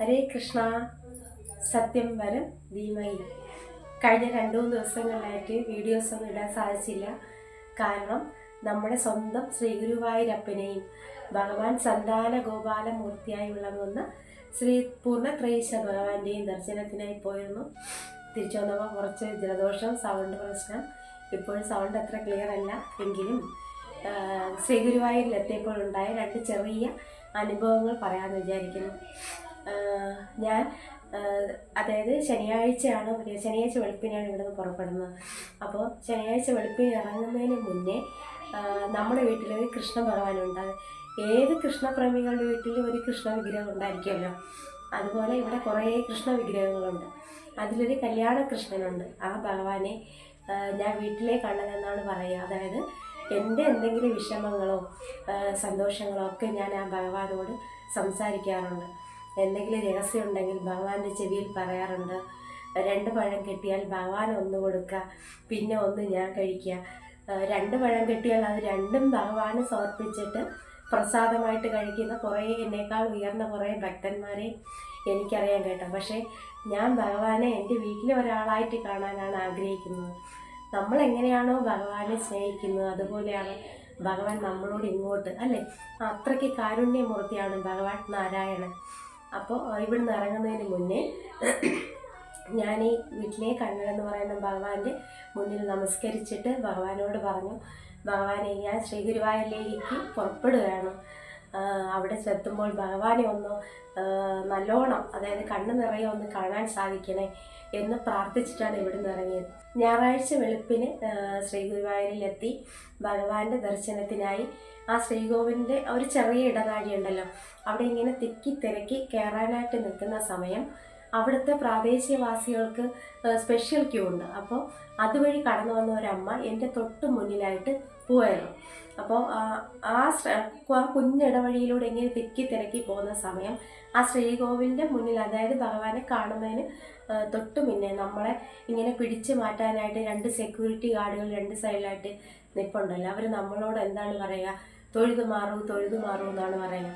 ഹരേ കൃഷ്ണ. സത്യം വരം ധീമയി കഴിഞ്ഞ രണ്ട് മൂന്ന് ദിവസങ്ങളിലായിട്ട് വീഡിയോസ് ഒന്നും ഇടാൻ സാധിച്ചില്ല. കാരണം നമ്മുടെ സ്വന്തം ശ്രീഗുരുവായൂരപ്പനെയും ഭഗവാൻ സന്താന ഗോപാലമൂർത്തിയായി വിളങ്ങുന്ന ശ്രീ പൂർണത്രയീശ ഭഗവാന്റെയും ദർശനത്തിനായി പോയിരുന്നു. തിരിച്ചു വന്നപ്പോൾ കുറച്ച് ജലദോഷം സൗണ്ട് പ്രശ്നം. ഇപ്പോഴും സൗണ്ട് അത്ര ക്ലിയർ അല്ല. എങ്കിലും ആ, ശ്രീ എത്തിയപ്പോഴുണ്ടായ രണ്ട് ചെറിയ അനുഭവങ്ങൾ പറയാമെന്ന് വിചാരിക്കുന്നു. ഞാൻ അതായത് ശനിയാഴ്ചയാണ് ശനിയാഴ്ച വെളുപ്പിനാണ് ഇവിടെ നിന്ന് പുറപ്പെടുന്നത്. അപ്പോൾ ശനിയാഴ്ച വെളുപ്പിന് ഇറങ്ങുന്നതിന് മുന്നേ നമ്മുടെ വീട്ടിലൊരു കൃഷ്ണ ഭഗവാനുണ്ട് ഏത് കൃഷ്ണപ്രേമികളുടെ വീട്ടിലും ഒരു കൃഷ്ണ വിഗ്രഹം ഉണ്ടായിരിക്കുമല്ലോ. അതുപോലെ ഇവിടെ കുറേ കൃഷ്ണ വിഗ്രഹങ്ങളുണ്ട് അതിലൊരു കല്യാണ കൃഷ്ണനുണ്ട് ആ ഭഗവാനെ ഞാൻ വീട്ടിലേ കണ്ടതെന്നാണ് പറയുക. അതായത് എന്റെ എന്തെങ്കിലും വിഷമങ്ങളോ സന്തോഷങ്ങളോ ഒക്കെ ഞാൻ ആ ഭഗവാനോട് സംസാരിക്കാറുണ്ട്. എന്തെങ്കിലും രഹസ്യം ഉണ്ടെങ്കിൽ ഭഗവാന്റെ ചെവിയിൽ പറയാറുണ്ട്. രണ്ട് പഴം കിട്ടിയാൽ ഭഗവാൻ ഒന്ന് കൊടുക്കുക പിന്നെ ഒന്ന് ഞാൻ കഴിക്കുക രണ്ട് പഴം കിട്ടിയാൽ അത് രണ്ടും ഭഗവാന് സമർപ്പിച്ചിട്ട് പ്രസാദമായിട്ട് കഴിക്കുന്ന കുറേ എന്നേക്കാൾ ഉയർന്ന കുറേ ഭക്തന്മാരെ എനിക്കറിയാൻ കേട്ടോ. പക്ഷേ ഞാൻ ഭഗവാനെ എന്റെ വീട്ടിലെ ഒരാളായിട്ട് കാണാനാണ് ആഗ്രഹിക്കുന്നത്. നമ്മൾ എങ്ങനെയാണോ ഭഗവാനെ സ്നേഹിക്കുന്നത് അതുപോലെയാണ് ഭഗവാൻ നമ്മളോട് ഇങ്ങോട്ട് അല്ലേ? അത്രയ്ക്ക് കാരുണ്യമൂർത്തിയാണ് ഭഗവാൻ നാരായണൻ. അപ്പോൾ ഇവിടുന്ന് ഇറങ്ങുന്നതിന് മുന്നേ ഞാൻ ഈ വീട്ടിലെ കണ്ണനെന്ന് പറയുന്ന ഭഗവാന്റെ മുന്നിൽ നമസ്കരിച്ചിട്ട് ഭഗവാനോട് പറഞ്ഞു ഭഗവാനെ ഞാൻ ശ്രീ ഗുരുവായൂരിലേക്ക് പുറപ്പെടുകയാണ്. അവിടെ ചെത്തുമ്പോൾ ഭഗവാനെ ഒന്ന് നല്ലോണം അതായത് കണ്ണു നിറയെ ഒന്ന് കാണാൻ സാധിക്കണേ എന്ന് പ്രാർത്ഥിച്ചിട്ടാണ് ഇവിടുന്ന് ഇറങ്ങിയത്. ഞായറാഴ്ച വെളുപ്പിന് ശ്രീഗുരുവായൂരിലെത്തി ശ്രീ ഗുരുവായൂരിലെത്തി ഭഗവാന്റെ ദർശനത്തിനായി ആ ശ്രീകോവിലിന്റെ ഒരു ചെറിയ ഇടനാഴി ഉണ്ടല്ലോ അവിടെ ഇങ്ങനെ തിക്കി തിരക്കി കയറാനായിട്ട് നിൽക്കുന്ന സമയം അവിടുത്തെ പ്രാദേശികവാസികൾക്ക് സ്പെഷ്യൽ ക്യൂ ഉണ്ട്. അപ്പോൾ അതുവഴി കടന്നു വന്ന ഒരമ്മ എന്റെ തൊട്ട് മുന്നിലായിട്ട് പോവായിരുന്നു അപ്പോൾ ആ ആ കുഞ്ഞിടവഴിയിലൂടെ ഇങ്ങനെ തിക്കി തിരക്കി പോകുന്ന സമയം ആ ശ്രീകോവിലിന്റെ മുന്നിൽ അതായത് ഭഗവാനെ കാണുന്നതിന് തൊട്ട് മുന്നേ നമ്മളെ ഇങ്ങനെ പിടിച്ചു മാറ്റാനായിട്ട് രണ്ട് സെക്യൂരിറ്റി ഗാർഡുകൾ രണ്ട് സൈഡിലായിട്ട് നിൽപ്പുണ്ടല്ലോ അവർ നമ്മളോട് എന്താണ് പറയുക? തൊഴുതു മാറൂ തൊഴുതു മാറൂ എന്നാണ് പറയുക.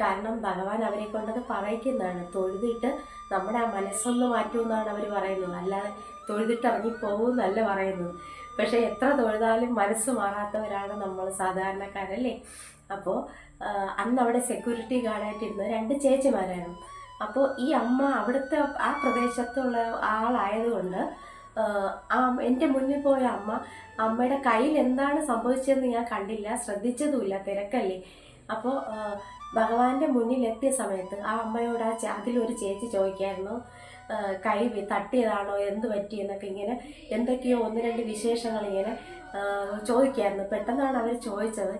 കാരണം ഭഗവാൻ അവരെ കൊണ്ടത് പറയിക്കുന്നതാണ്. തൊഴുതിട്ട് നമ്മുടെ ആ മനസ്സൊന്ന് മാറ്റുമെന്നാണ് അവർ പറയുന്നത്. അല്ലാതെ തൊഴുതിട്ട് ഇറങ്ങിപ്പോകുമെന്നല്ല പറയുന്നത്. പക്ഷേ എത്ര തൊഴുതാലും മനസ്സ് മാറാത്തവരാണ് നമ്മൾ സാധാരണക്കാരല്ലേ? അപ്പോൾ അന്ന് അവിടെ സെക്യൂരിറ്റി ഗാർഡായിട്ടിരുന്ന രണ്ട് ചേച്ചിമാരായിരുന്നു. അപ്പോൾ ഈ അമ്മ അവിടുത്തെ ആ പ്രദേശത്തുള്ള ആളായതുകൊണ്ട് ആ എന്റെ മുന്നിൽ പോയ അമ്മ അമ്മയുടെ കയ്യിൽ എന്താണ് സംഭവിച്ചതെന്ന് ഞാൻ കണ്ടില്ല. ശ്രദ്ധിച്ചതുമില്ല. തിരക്കല്ലേ? അപ്പോൾ ഭഗവാന്റെ മുന്നിൽ എത്തിയ സമയത്ത് ആ അമ്മയോട് ആ അതിലൊരു ചേച്ചി ചോദിക്കായിരുന്നു കൈ തട്ടിയതാണോ? എന്ത് പറ്റിയെന്നൊക്കെ ഇങ്ങനെ എന്തൊക്കെയോ ഒന്ന് രണ്ട് വിശേഷങ്ങൾ ഇങ്ങനെ ചോദിക്കായിരുന്നു. പെട്ടെന്നാണ് അവർ ചോദിച്ചത്.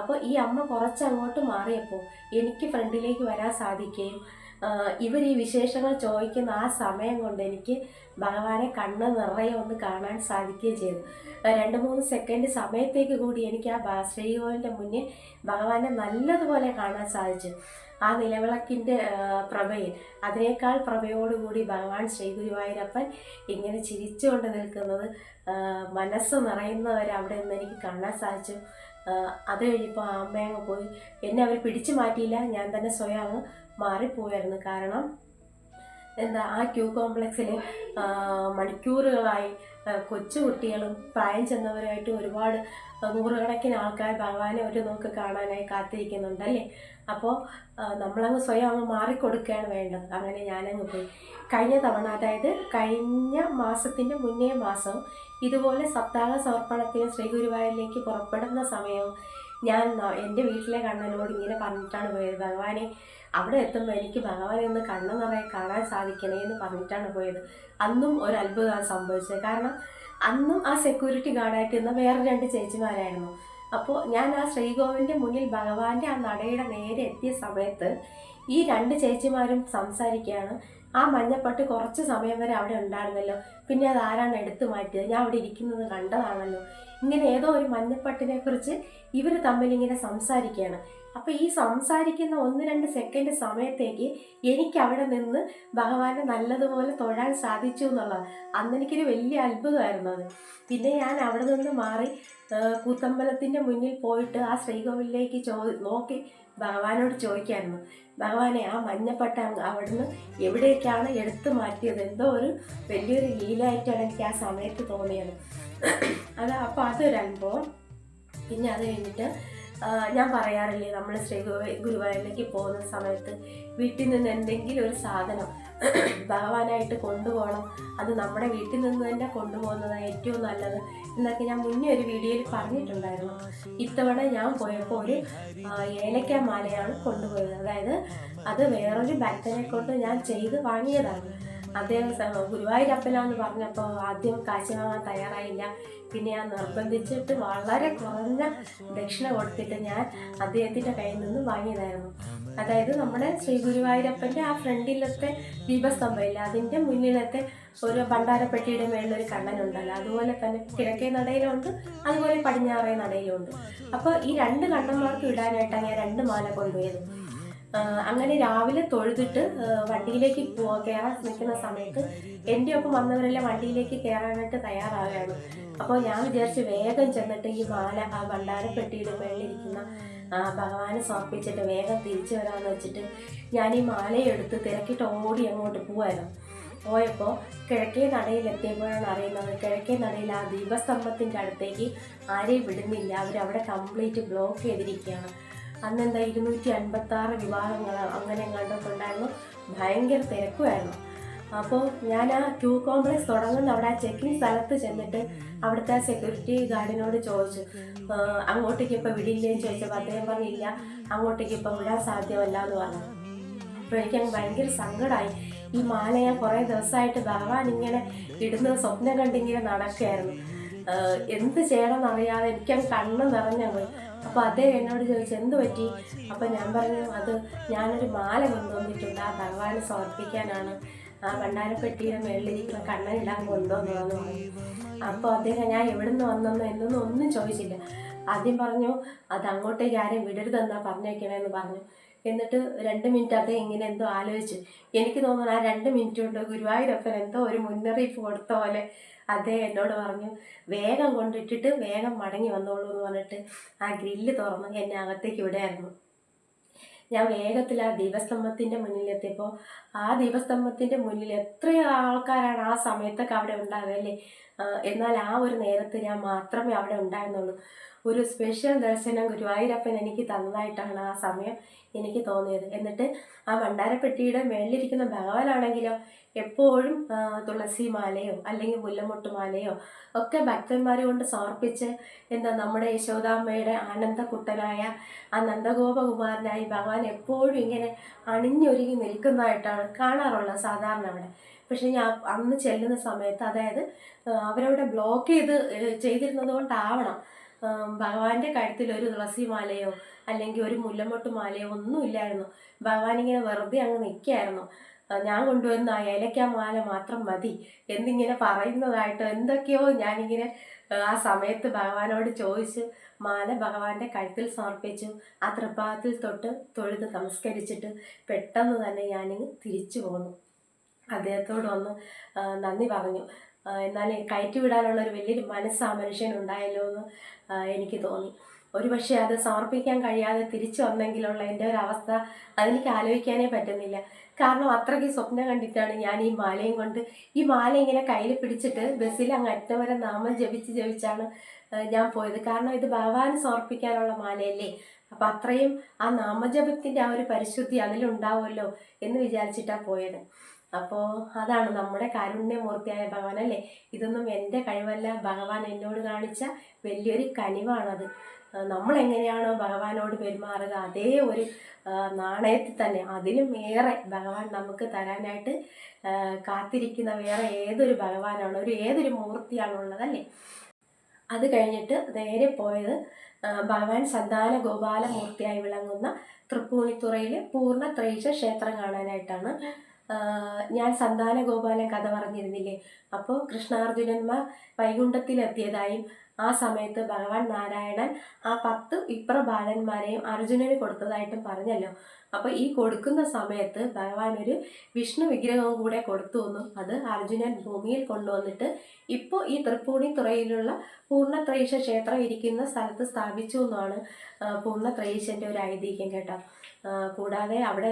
അപ്പോൾ ഈ അമ്മ കുറച്ചങ്ങോട്ട് മാറിയപ്പോൾ എനിക്ക് ഫ്രണ്ടിലേക്ക് വരാൻ സാധിക്കുകയും ഇവർ ഈ വിശേഷങ്ങൾ ചോദിക്കുന്ന ആ സമയം കൊണ്ട് എനിക്ക് ഭഗവാനെ കണ്ണ് നിറയെ ഒന്ന് കാണാൻ സാധിക്കുകയും ചെയ്തു. രണ്ട് മൂന്ന് സെക്കൻഡ് സമയത്തേക്ക് കൂടി എനിക്ക് ആ ശ്രീകോവിലിന്റെ മുന്നിൽ ഭഗവാനെ നല്ലതുപോലെ കാണാൻ സാധിച്ചു. ആ നിലവിളക്കിന്റെ പ്രഭയിൽ. അതിനേക്കാൾ പ്രഭയോടുകൂടി ഭഗവാൻ ശ്രീ ഗുരുവായൂരപ്പൻ ഇങ്ങനെ ചിരിച്ചുകൊണ്ട് നിൽക്കുന്നത് മനസ്സ് നിറയുന്നവരെ അവിടെ നിന്ന് എനിക്ക് കാണാൻ സാധിച്ചു. അത് കഴിഞ്ഞപ്പോൾ അമ്മയങ്ങ് പോയി. എന്നെ അവർ പിടിച്ചു മാറ്റിയില്ല. ഞാൻ തന്നെ സ്വയം അങ്ങ് മാറിപ്പോയായിരുന്നു. കാരണം എന്താ ആ ക്യൂ കോംപ്ലക്സിൽ മണിക്കൂറുകളായി കൊച്ചുകുട്ടികളും പ്രായം ചെന്നവരുമായിട്ട് ഒരുപാട് നൂറുകണക്കിന് ആൾക്കാർ ഭഗവാനെ ഒരു നോക്ക് കാണാനായി കാത്തിരിക്കുന്നുണ്ട് അല്ലേ? അപ്പോൾ നമ്മളങ്ങ് സ്വയം അങ്ങ് മാറിക്കൊടുക്കുകയാണ് വേണ്ടത്. അങ്ങനെ ഞാനങ്ങ് പോയി. കഴിഞ്ഞ തവണ അതായത് കഴിഞ്ഞ മാസത്തിന്റെ മുന്നേ മാസം ഇതുപോലെ സപ്താഹ സമർപ്പണത്തിന് ശ്രീ ഗുരുവായൂരിലേക്ക് പുറപ്പെടുന്ന സമയവും ഞാൻ എന്റെ വീട്ടിലെ കണ്ണനോട് ഇങ്ങനെ പറഞ്ഞിട്ടാണ് പോയത്. ഭഗവാനെ അവിടെ എത്തുമ്പോൾ എനിക്ക് ഭഗവാനെ ഒന്ന് കണ്ണു നിറയെ കാണാൻ സാധിക്കണേ എന്ന് പറഞ്ഞിട്ടാണ് പോയത്. അന്നും ഒരു അത്ഭുതമാണ് സംഭവിച്ചത്. കാരണം അന്നും ആ സെക്യൂരിറ്റി ഗാർഡായിട്ട് ഇന്ന് വേറെ രണ്ട് ചേച്ചിമാരായിരുന്നു. അപ്പോൾ ഞാൻ ആ ശ്രീകോവിലിന്റെ മുന്നിൽ ഭഗവാന്റെ ആ നടയുടെ നേരെ എത്തിയ സമയത്ത് ഈ രണ്ട് ചേച്ചിമാരും സംസാരിക്കുകയാണ്. ആ മഞ്ഞപ്പട്ട് കുറച്ച് സമയം വരെ അവിടെ ഉണ്ടായിരുന്നല്ലോ. പിന്നെ അത് ആരാണ് എടുത്തു മാറ്റിയത്? ഞാൻ അവിടെ ഇരിക്കുന്നത് കണ്ടതാണല്ലോ. ഇങ്ങനെ ഏതോ ഒരു മഞ്ഞപ്പട്ടിനെ കുറിച്ച് ഇവർ തമ്മിൽ ഇങ്ങനെ സംസാരിക്കുകയാണ്. അപ്പോൾ ഈ സംസാരിക്കുന്ന ഒന്ന് രണ്ട് സെക്കൻഡ് സമയത്തേക്ക് എനിക്ക് അവിടെ നിന്ന് ഭഗവാനെ നല്ലതുപോലെ തൊഴാൻ സാധിച്ചു എന്നുള്ളത് അന്നെനിക്കൊരു വലിയ അത്ഭുതമായിരുന്നു അത്. പിന്നെ ഞാൻ അവിടെ നിന്ന് മാറി കൂത്തമ്പലത്തിന്റെ മുന്നിൽ പോയിട്ട് ആ ശ്രീകോവിലേക്ക് ചോ നോക്കി ഭഗവാനോട് ചോദിക്കായിരുന്നു. ഭഗവാനെ ആ മഞ്ഞപ്പട്ട അവിടുന്ന് എവിടേക്കാണ് എടുത്തു മാറ്റിയത്? എന്തോ ഒരു വലിയൊരു ലീലായിട്ടാണ് എനിക്ക് ആ സമയത്ത് തോന്നിയത്. അത് അപ്പോൾ അതൊരു അനുഭവം പിന്നെ അത് കഴിഞ്ഞിട്ട് ഞാൻ പറയാറില്ലേ നമ്മൾ ശ്രീ ഗുരു- ഗുരുവായൂരിലേക്ക് പോകുന്ന സമയത്ത് വീട്ടിൽ നിന്ന് എന്തെങ്കിലും ഒരു സാധനം ഭഗവാനായിട്ട് കൊണ്ടുപോകണം. അത് നമ്മുടെ വീട്ടിൽ നിന്ന് തന്നെ കൊണ്ടുപോകുന്നതാണ് ഏറ്റവും നല്ലത് എന്നൊക്കെ ഞാൻ മുന്നേ ഒരു വീഡിയോയിൽ പറഞ്ഞിട്ടുണ്ടായിരുന്നു. ഇത്തവണ ഞാൻ പോയപ്പോൾ ഒരു ഏലക്ക മാലയാണ് കൊണ്ടുപോയത്. അതായത് അത് വേറൊരു ഭക്തനെ കൊണ്ട് ഞാൻ ചെയ്ത് വാങ്ങിയതാണ്. അദ്ദേഹം ഗുരുവായൂരപ്പനാന്ന് പറഞ്ഞപ്പോൾ ആദ്യം കാശ് വാങ്ങാൻ തയ്യാറായില്ല. പിന്നെ ഞാൻ നിർബന്ധിച്ചിട്ട് വളരെ കുറഞ്ഞ ദക്ഷിണ കൊടുത്തിട്ട് ഞാൻ അദ്ദേഹത്തിന്റെ കയ്യിൽ നിന്ന് വാങ്ങിയതായിരുന്നു. അതായത് നമ്മുടെ ശ്രീ ഗുരുവായൂരപ്പന്റെ ആ ഫ്രണ്ടിലത്തെ ദീപസ്തംഭമില്ല. അതിന്റെ മുന്നിലത്തെ ഒരു ഭണ്ഡാരപ്പെട്ടിയുടെ മേളിലൊരു കണ്ണനുണ്ടല്ലോ. അതുപോലെ തന്നെ കിഴക്കേ നടയിലുണ്ട് അതുപോലെ പടിഞ്ഞാറേ നടയിലുണ്ട്. അപ്പോൾ ഈ രണ്ട് കണ്ണന്മാർക്ക് ഇടാനായിട്ടാണ് ഞാൻ രണ്ട് മാല കൊണ്ടുപോയത്. അങ്ങനെ രാവിലെ തൊഴുതിട്ട് വണ്ടിയിലേക്ക് കയറാൻ നിൽക്കുന്ന സമയത്ത് എന്റെ ഒപ്പം വന്നവരെല്ലാം വണ്ടിയിലേക്ക് കയറാനായിട്ട് തയ്യാറാവുകയാണ്. അപ്പോൾ ഞാൻ വിചാരിച്ച് വേഗം ചെന്നിട്ട് ഈ മാല ആ ഭണ്ഡാരപ്പെട്ടിയുടെ മേളിലിരിക്കുന്ന ഭഗവാനെ സമർപ്പിച്ചിട്ട് വേഗം തിരിച്ചു വരാമെന്ന് വെച്ചിട്ട് ഞാൻ ഈ മാലയെടുത്ത് തിരക്കിട്ട് ഓടി അങ്ങോട്ട് പോവായിരുന്നു. പോയപ്പോൾ കിഴക്കേ നടയിലെത്തിയപ്പോഴാണ് അറിയുന്നത്. കിഴക്കേ നടയിൽ ആ ദീപസ്തംഭത്തിന്റെ അടുത്തേക്ക് ആരെയും വിടുന്നില്ല. അവരവിടെ കംപ്ലീറ്റ് ബ്ലോക്ക് ചെയ്തിരിക്കുകയാണ്. അന്നെന്താ ഇരുന്നൂറ്റി അൻപത്തി ആറ് വിവാഹങ്ങൾ അങ്ങനെ എങ്ങാണ്ടൊക്കെ ഉണ്ടായിരുന്നു. ഭയങ്കര തിരക്കുമായിരുന്നു. അപ്പോൾ ഞാൻ ആ ക്യൂ കോംപ്ലക്സ് തുടങ്ങുന്ന അവിടെ ആ ചെക്കിംഗ് സ്ഥലത്ത് ചെന്നിട്ട് അവിടുത്തെ സെക്യൂരിറ്റി ഗാർഡിനോട് ചോദിച്ചു. "ആ, അങ്ങോട്ടേക്ക് ഇപ്പോൾ വിടില്ലേന്ന് ചോദിച്ചപ്പോൾ അദ്ദേഹം പറഞ്ഞില്ല. അങ്ങോട്ടേക്ക് ഇപ്പോൾ വിടാൻ സാധ്യമല്ല എന്ന് പറഞ്ഞു. അപ്പോൾ എനിക്കങ്ങ് ഭയങ്കര സങ്കടമായി ഈ മാല ഞാൻ കുറേ ദിവസമായിട്ട് ഭഗവാൻ ഇങ്ങനെ ഇടുന്ന സ്വപ്നം കണ്ടിങ്ങനെ നടക്കുകയായിരുന്നു. എന്ത് ചെയ്യണം എന്നറിയാതെ എനിക്കങ്ങ് കണ്ണ് നിറഞ്ഞു പോയി അപ്പോൾ അദ്ദേഹം എന്നോട് ചോദിച്ചു എന്ത് പറ്റി? അപ്പോൾ ഞാൻ പറഞ്ഞു അത് ഞാനൊരു മാല കൊണ്ടുവന്നിട്ടുണ്ട് ആ ഭഗവാന് സമർപ്പിക്കാനാണ്. ആ ഭണ്ഡാരപ്പെട്ടിയുടെ മേളിലിരിക്കുന്ന കണ്ണനിടാൻ കൊണ്ടുവന്നതെന്ന് പറഞ്ഞു. അപ്പോൾ അദ്ദേഹം ഞാൻ എവിടെ നിന്ന് വന്നെന്നോ എന്നൊന്നും ഒന്നും ചോദിച്ചില്ല. ആദ്യം പറഞ്ഞു അത് അങ്ങോട്ടേക്ക് ആരെയും വിടരുതെന്നാ പറഞ്ഞേക്കണേന്ന് പറഞ്ഞു. എന്നിട്ട് രണ്ട് മിനിറ്റ് അദ്ദേഹം ഇങ്ങനെ എന്തോ ആലോചിച്ചു. എനിക്ക് തോന്നുന്നു ആ രണ്ട് മിനിറ്റ് കൊണ്ട് ഗുരുവായൂരപ്പൻ എന്തോ ഒരു മുന്നറിയിപ്പ് കൊടുത്ത പോലെ അദ്ദേഹം എന്നോട് പറഞ്ഞു വേഗം കൊണ്ടിട്ടിട്ട് വേഗം മടങ്ങി വന്നോളൂ എന്ന് പറഞ്ഞിട്ട് ആ ഗ്രില്ല് തുറന്ന് എന്നെ അകത്തേക്ക് വിടായിരുന്നു. ഞാൻ വേഗത്തിൽ ആ ദീപസ്തംഭത്തിന്റെ മുന്നിലെത്തിയപ്പോൾ ആ ദീപസ്തംഭത്തിന്റെ മുന്നിൽ എത്രയോ ആൾക്കാരാണ് ആ സമയത്തൊക്കെ അവിടെ ഉണ്ടാവുക അല്ലേ എന്നാൽ ആ ഒരു നേരത്ത് ഞാൻ മാത്രമേ അവിടെ ഉണ്ടായിരുന്നുള്ളൂ. ഒരു സ്പെഷ്യൽ ദർശനം ഗുരുവായൂരപ്പൻ എനിക്ക് തന്നതായിട്ടാണ് ആ സമയം എനിക്ക് തോന്നിയത്. എന്നിട്ട് ആ ഭണ്ഡാരപ്പെട്ടിയുടെ മേളിലിരിക്കുന്ന ഭഗവാനാണെങ്കിലോ എപ്പോഴും തുളസി മാലയോ അല്ലെങ്കിൽ മുല്ലമൊട്ടുമാലയോ ഒക്കെ ഭക്തന്മാരെ കൊണ്ട് സമർപ്പിച്ച് എന്താ നമ്മുടെ യശോദാമ്മയുടെ ആനന്ദക്കുട്ടനായ ആ നന്ദഗോപകുമാരനായി ഭഗവാൻ എപ്പോഴും ഇങ്ങനെ അണിഞ്ഞൊരുങ്ങി നിൽക്കുന്നതായിട്ടാണ് കാണാറുള്ളത് സാധാരണ അവിടെ. പക്ഷെ ഞാൻ അന്ന് ചെല്ലുന്ന സമയത്ത് അതായത് അവരവിടെ ബ്ലോക്ക് ചെയ്ത് ചെയ്തിരുന്നത് കൊണ്ടാവണം. ഭഗവാന്റെ കഴുത്തിൽ ഒരു തുളസി മാലയോ അല്ലെങ്കിൽ ഒരു മുല്ലമൊട്ട് മാലയോ ഒന്നും ഇല്ലായിരുന്നു ഭഗവാൻ ഇങ്ങനെ വെറുതെ അങ്ങ് നിൽക്കുകയായിരുന്നു. ഞാൻ കൊണ്ടുവന്ന ആ ഏലക്ക മാല മാത്രം മതി എന്നിങ്ങനെ പറയുന്നതായിട്ട് എന്തൊക്കെയോ ഞാനിങ്ങനെ ആ, സമയത്ത് ഭഗവാനോട് ചോദിച്ച്. മാല ഭഗവാന്റെ കഴുത്തിൽ സമർപ്പിച്ചു. ആ തൃപ്പാദത്തിൽ തൊട്ട് തൊഴുത് നമസ്കരിച്ചിട്ട് പെട്ടെന്ന് തന്നെ ഞാനിങ്ങ് തിരിച്ചു പോന്നു. അദ്ദേഹത്തോട് ഒന്ന് നന്ദി പറഞ്ഞു. എന്നാൽ കയറ്റി വിടാനുള്ള ഒരു വലിയൊരു മനസ്സ് ആ മനുഷ്യനുണ്ടായല്ലോ എന്ന് എനിക്ക് തോന്നി. ഒരുപക്ഷെ അത് സമർപ്പിക്കാൻ കഴിയാതെ തിരിച്ചു വന്നെങ്കിലുള്ള എന്റെ ഒരു അവസ്ഥ അതെനിക്ക് ആലോചിക്കാനേ പറ്റുന്നില്ല. കാരണം അത്രയ്ക്ക് സ്വപ്നം കണ്ടിട്ടാണ് ഞാൻ ഈ മാലയും കൊണ്ട് ഈ മാല ഇങ്ങനെ കയ്യിൽ പിടിച്ചിട്ട് ബസ്സിൽ അങ്ങ് അറ്റം വരെ നാമം ജപിച്ച് ജപിച്ചാണ് ഞാൻ പോയത്. കാരണം ഇത് ഭഗവാന് സമർപ്പിക്കാനുള്ള മാലയല്ലേ. അപ്പം അത്രയും ആ നാമജപത്തിന്റെ ആ ഒരു പരിശുദ്ധി അതിലുണ്ടാവുമല്ലോ എന്ന് വിചാരിച്ചിട്ടാണ് പോയത്. അപ്പോൾ അതാണ് നമ്മുടെ കാരുണ്യമൂർത്തിയായ ഭഗവാൻ അല്ലേ ഇതൊന്നും എന്റെ കഴിവല്ല. ഭഗവാൻ എന്നോട് കാണിച്ച വലിയൊരു കനിവാണത്. നമ്മൾ എങ്ങനെയാണോ ഭഗവാനോട് പെരുമാറുക അതേ ഒരു നാണയത്തിൽ തന്നെ. അതിലും ഏറെ ഭഗവാൻ നമുക്ക് തരാനായിട്ട് കാത്തിരിക്കുന്ന വേറെ ഏതൊരു ഭഗവാനാണ് ഒരു ഏതൊരു മൂർത്തിയാണുള്ളതല്ലേ? അത് കഴിഞ്ഞിട്ട് നേരെ പോയത് ഭഗവാൻ സന്താന ഗോപാലമൂർത്തിയായി വിളങ്ങുന്ന തൃപ്പൂണിത്തുറയിലെ പൂർണ ത്രൈശ ക്ഷേത്രം കാണാനായിട്ടാണ്. ഞാൻ സന്താന ഗോപാലൻ കഥ പറഞ്ഞിരുന്നില്ലേ? അപ്പോൾ കൃഷ്ണാർജുനന്മാർ വൈകുണ്ഠത്തിലെത്തിയതായും ആ സമയത്ത് ഭഗവാൻ നാരായണൻ ആ പത്ത് ഇപ്ര ബാലന്മാരെയും അർജുനന് കൊടുത്തതായിട്ടും പറഞ്ഞല്ലോ. അപ്പോൾ ഈ കൊടുക്കുന്ന സമയത്ത് ഭഗവാൻ ഒരു വിഷ്ണു വിഗ്രഹവും കൂടെ കൊടുത്തു എന്നും അത് അർജുനൻ ഭൂമിയിൽ കൊണ്ടുവന്നിട്ട് ഇപ്പോൾ ഈ തൃപ്പൂണിത്തുറയിലുള്ള പൂർണത്രയീശ ക്ഷേത്രം ഇരിക്കുന്ന സ്ഥലത്ത് സ്ഥാപിച്ചു എന്നാണ് പൂർണത്രയീശന്റെ ഒരു ഐതിഹ്യം കേട്ടോ. കൂടാതെ അവിടെ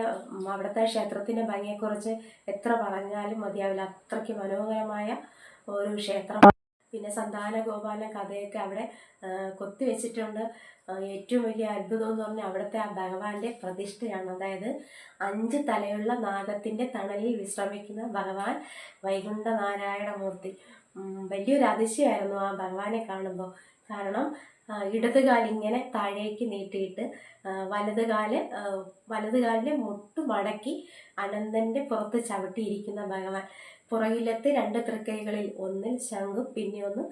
അവിടുത്തെ ക്ഷേത്രത്തിന്റെ ഭംഗിയെക്കുറിച്ച് എത്ര പറഞ്ഞാലും മതിയാവില്ല. അത്രയ്ക്ക് മനോഹരമായ ഒരു ക്ഷേത്രം. പിന്നെ സന്താന ഗോപാല കഥയൊക്കെ അവിടെ കൊത്തി കൊത്തിവെച്ചിട്ടുണ്ട് ഏറ്റവും വലിയ അത്ഭുതം എന്ന് പറഞ്ഞാൽ അവിടുത്തെ ആ ഭഗവാന്റെ പ്രതിഷ്ഠയാണ്. അതായത് അഞ്ച് തലയുള്ള നാഗത്തിന്റെ തണലിൽ വിശ്രമിക്കുന്ന ഭഗവാൻ വൈകുണ്ഠനാരായണ മൂർത്തി വലിയൊരു അതിശയമായിരുന്നു ആ ഭഗവാനെ കാണുമ്പോൾ. കാരണം ഇടത് കാലിങ്ങനെ താഴേക്ക് നീട്ടിയിട്ട് വലത് കാൽ വലത് കാലിലെ മുട്ട് മടക്കി അനന്തന്റെ പുറത്ത് ചവിട്ടിയിരിക്കുന്ന ഭഗവാൻ. പുറകിലത്തെ രണ്ട് തൃക്കൈകളിൽ ഒന്നിൽ ശംഖും പിന്നെ ഒന്ന്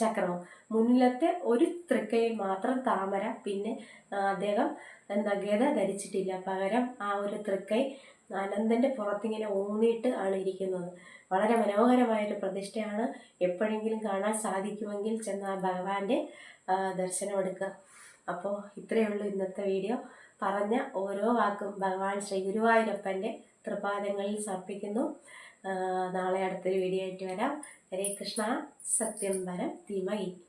ചക്രവും. മുന്നിലത്തെ ഒരു തൃക്കൈയിൽ മാത്രം താമര പിന്നെ അദ്ദേഹം എന്താ ഗത ധരിച്ചിട്ടില്ല. പകരം ആ ഒരു തൃക്കൈ അനന്തന്റെ പുറത്തിങ്ങനെ ഊന്നിയിട്ട് ആണ് ഇരിക്കുന്നത്. വളരെ മനോഹരമായൊരു പ്രതിഷ്ഠയാണ് എപ്പോഴെങ്കിലും കാണാൻ സാധിക്കുമെങ്കിൽ ചെന്ന് ആ ഭഗവാന്റെ ദർശനം എടുക്കുക. അപ്പോൾ ഇത്രയേ ഉള്ളൂ ഇന്നത്തെ വീഡിയോ. പറഞ്ഞ ഓരോ വാക്കും ഭഗവാൻ ശ്രീ ഗുരുവായൂരപ്പന്റെ തൃപാദങ്ങളിൽ സമർപ്പിക്കുന്നു. നാളെ അടുത്തൊരു വീഡിയോ ആയിട്ട് വരാം. ഹരേ കൃഷ്ണ സത്യം വരം ധീമഹി.